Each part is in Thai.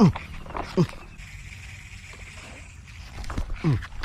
Mm. Mm.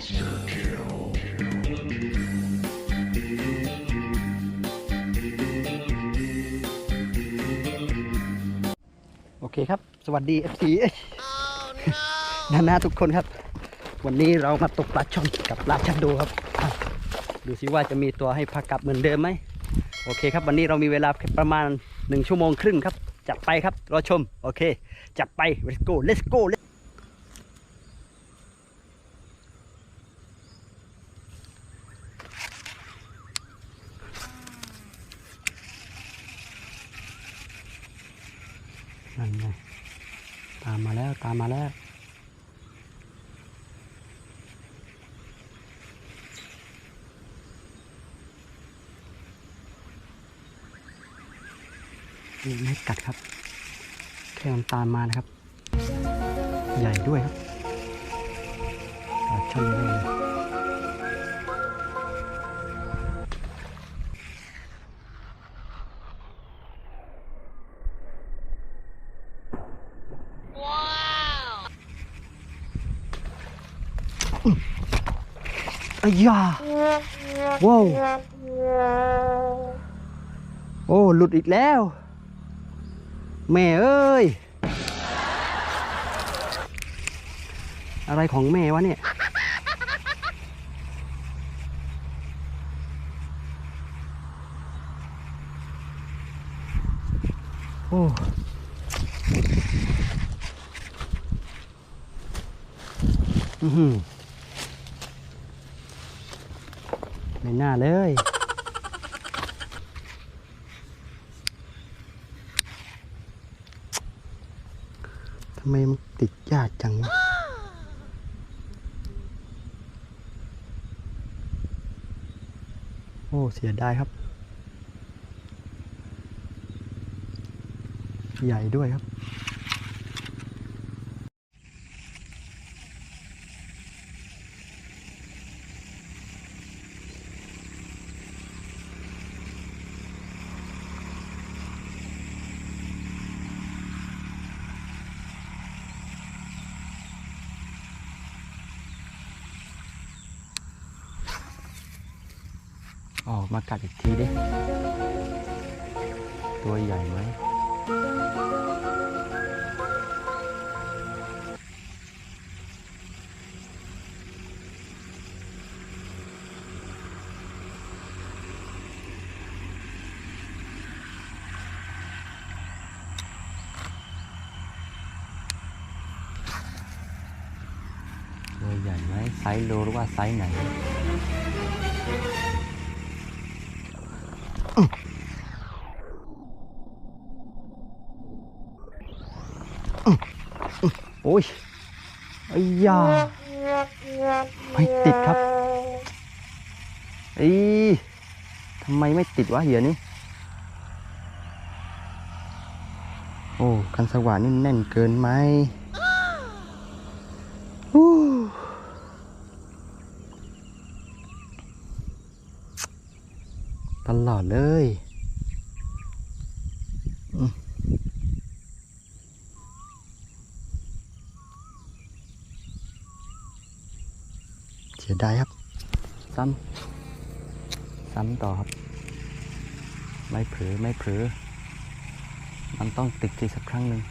โอเคครับ สวัสดี FC เอ้ยนานาทุกคนครับ วันนี้เรามาตกปลาช่อนกับปลาชัดโดครับอะดูสิว่าจะมีตัวให้พักกลับเหมือนเดิมไหม โอเคครับ วันนี้เรามีเวลาประมาณหนึ่งชั่วโมงครึ่งครับ จัดไปครับ รอชม โอเค จัดไป let's go let's go let's นั่นไงตามมาแล้วตามมาแล้วนี่ไม่กัดครับ แค่มันตามมานะครับ ใหญ่ด้วยครับปลาช่อนเลย อ้ยาว้าวโอ้หลุดอีกแล้ว แม่เอ้ย อะไรของแม่วะเนี่ยโอ้อือหือ ไม่น่าเลยทำไมมันติดยากจังวะโอ้ เสียดายครับ ใหญ่ด้วยครับ ออกมากัดอีกทีดิ ตัวใหญ่ไหมตัวใหญ่ไหมไซส์โลหรือว่าไซส์ไหน อ้ยไอ้ยาไม่ติดครับไอ้ทำไมไม่ติดวะเหยื่อนี้ โอ้คันสว่านนี่แน่นเกินไหมตลอดเลยอืม เสียดายครับ ซ้ำซ้ำต่อครับ ไม่เผลอไม่เผลอมันต้องติดทีสักครั้งหนึ่ง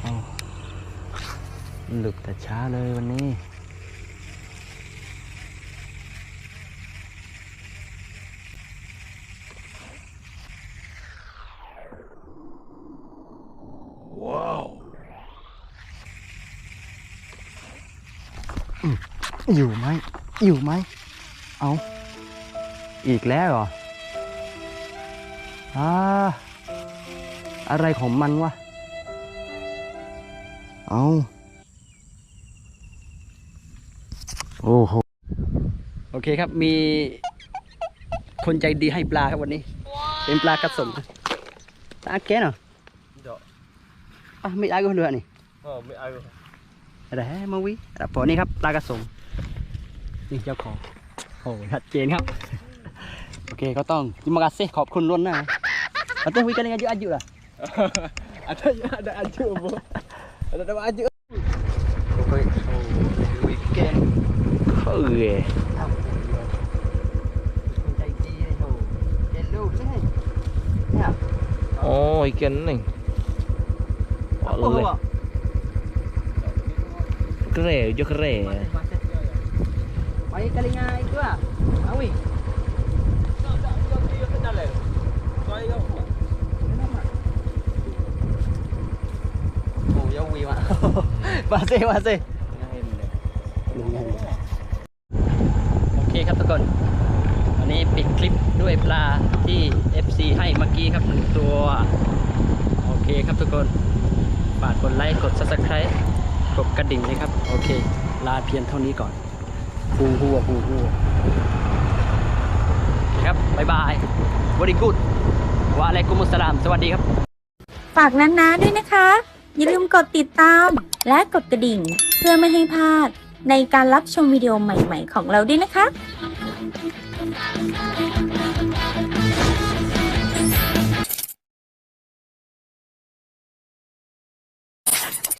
เอาหลุดแต่ช้าเลยวันนี้ อืมอยู่ไหม อยู่ไหม เอาอีกแล้วเหรออ่าอะไรของมันวะ เอาโอ้โห โอเคครับ มีคนใจดีให้ปลาครับวันนี้ เป็นปลากระสมปลาแก่เนาะ Dạ. อะไม่เอาก็เรือนี่ Ờ, mới ai rồi. อะไรมาวิรับผลนี่ครับปลากระสงนี่เจ้าของโอ้ชัดเจนครับ โอเคก็ต้องจิมากาเซ่ขอบคุณล้วนหน้าเราต้องวิกันยังไงอายุอายุล่ะ ada ada aju, Bu. Ada ada aju. โอเควิกัน Ừ. คนใจดีเลยโหเจนลูกเลยเนี่ย Oh, ikan ni. โอ้โห Boleh. Kere, jo kere. ไปกะลิงาอีกด้วยเอาวิโอ้ยาวีมามาเซ่มาเซ่โอเคครับทุกคน วันนี้ปิดคลิปด้วยปลาที่ FC ให้เมื่อกี้ครับหนึ่งตัว โอเคครับทุกคน ฝากกดไลค์ กด Subscribe กดกระดิ่งนะครับ โอเค ลาเพียงเท่านี้ก่อนฮูฮูฮูฮูครับบ๊ายบาย very good วะอะลัยกุมุสสลาม สวัสดีครับ ฝากนั้นนะด้วยนะคะ อย่าลืมกดติดตามและกดกระดิ่ง เพื่อไม่ให้พลาดในการรับชมวิดีโอใหม่ ๆ ของเราด้วยนะคะ